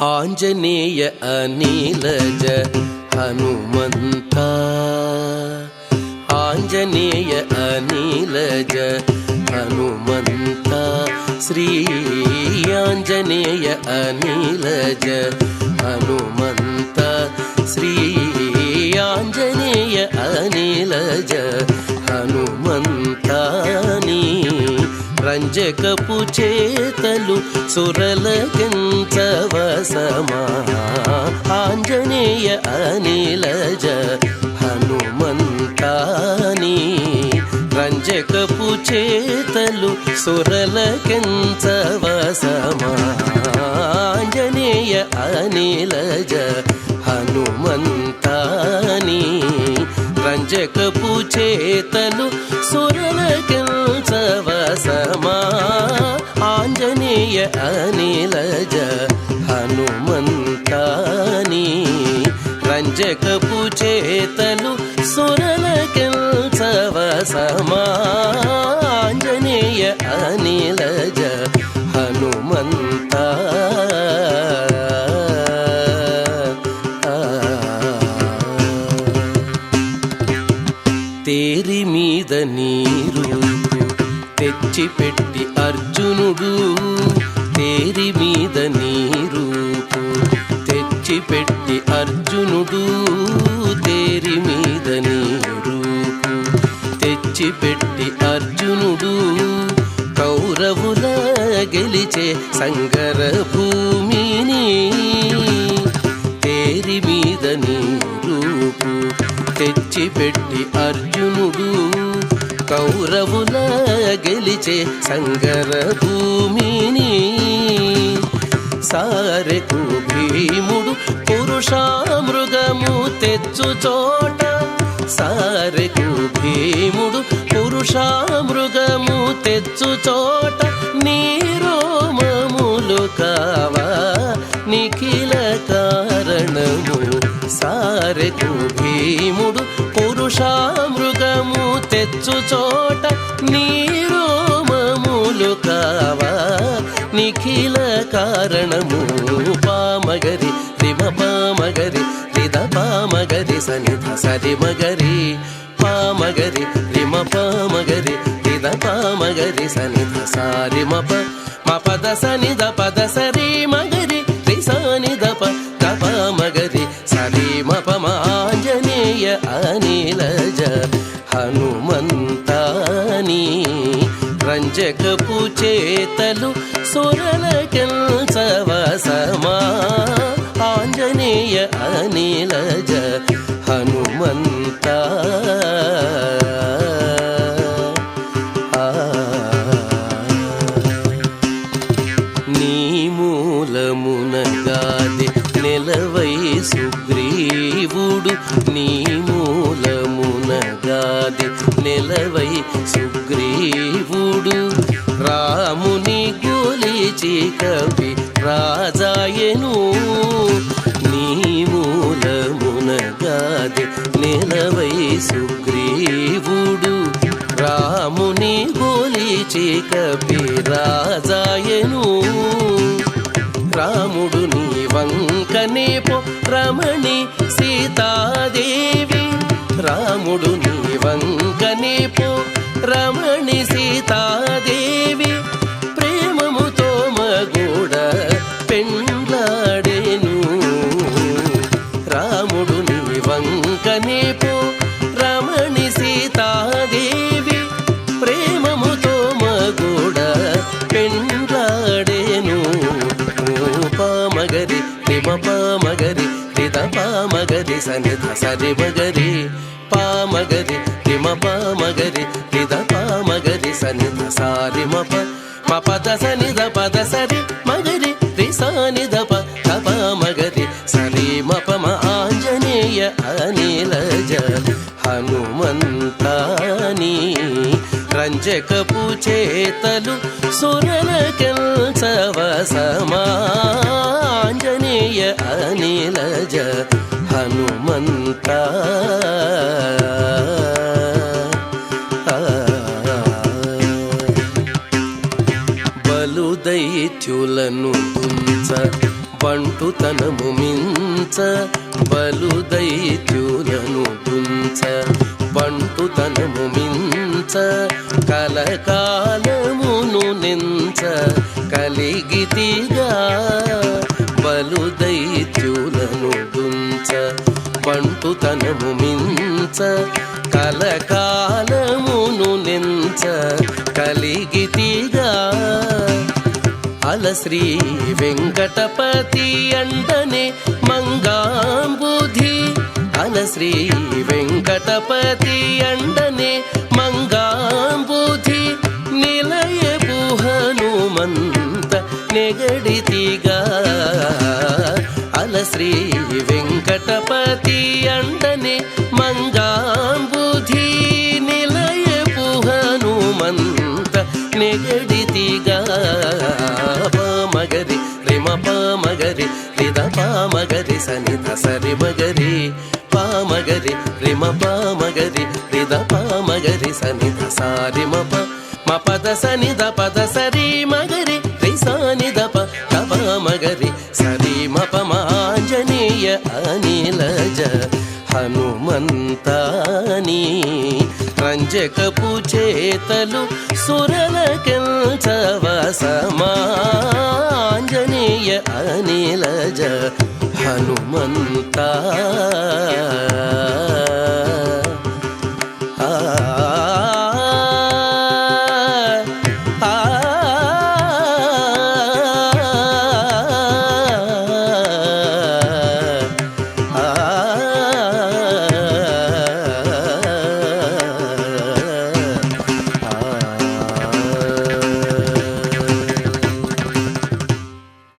ఆంజనేయ అనిలజ హనుమంత. ఆంజనేయ అనిలజ హనుమంత. శ్రీ ఆంజనేయ అనిలజ హనుమంత. శ్రీ ఆంజనేయ అనిలజ హనుమంత. రంజకపు చేతలు సురలకించవసమా? ఆంజనేయ అనిలజ హనుమంతాని. రంజకపు చేతలు సురలకించవసమా? ఆంజనేయ అనిలజ హనుమంతాని. రంజకపు చేతలు సురలకించవసమా ఆంజనేయ అనిలజ హనుమంతాని. రంజకపు చేతలు సురలకించవసమా ఆంజనేయ అనిలజ హనుమంతా. గెలిచే సంగర భూమిని తేరి మీద నీరూపు తెచ్చి పెట్టి అర్జునుడు కౌరవుల గెలిచే సంగర భూమిని సారెకు భీముడు పురుషామృగము తెచ్చు చోట సారెకు భీముడు పురుషామృగము తెచ్చు చోట నీరు సారెకు భీముడు పురుషామృగము తెచ్చు చోట నీరోమములు కావా. నిఖిల కారణము పామగరి రిమ పామగరి రిద పామగరి సనిధ సరి మగరి పామగరి రిమ పామగరి రిద పామగరి సనిధ సారి మప మపద సనిధ పద సరి మగరి రిసానిధ ప. హనుమంతాని రంజకపు చేతలు సురలకెల్సవసమా ఆంజనేయ అనిలజ హనుమంత. నీ మూలమునగాది నిలవై సుగ్రీవుడు సుగ్రీవుడు. రాముని గోలిచి కవి రాజాయను. నీ మూలమునగాది నిలవై సుగ్రీవుడు. రాముని గోలిచి కవి రాజాయను. రాముడు నీ వంకనే పో రమణి సీతాదేవి. రాముడు నీ వంకనే పో రమణి సీతాదేవి. పామగరి సనిధ సరి మగరి పామగరి రిమ పామగరి రిద పామగరి సని సారి మప. మప మపద సనిధ పద సరి మగరి రి సనిధ ప తప మగరి సరి మప మ ఆంజనేయ అనిలజ హనుమంతాని రంజకపు చేతలు సురలకెల్సవసమా ఆంజనేయ అనిలజ హనుమంత బలు తుంచ బంటుతనము మించ బలు తుంచ బంటుతనము మించ కలకాలమును నించ కలిగితిగా బలు బంటుతనము మించ కలకాలమును నించ కలిగితిగా అల శ్రీ వెంకటపతి అంటనే మంగాంబుధి. అల శ్రీ వెంకటపతి అండనే మంగాంబుధి. నిలయ హనుమంత నెగడితిగా అల శ్రీ వెంకటపతి అండనే మంగాంబుధి నిలయపు హనుమంత నెగడితిగా పామగరి రిమ పామగరి రిద పామగరి సనిత సరి మగరి పామగరి రిమ పామగరి రిద పామగరి సనిత సారి మప మ పద సనిద పద సరి మగరి హనుమంతాని రంజకపు చేతలు సురల అనిలజ హనుమంతా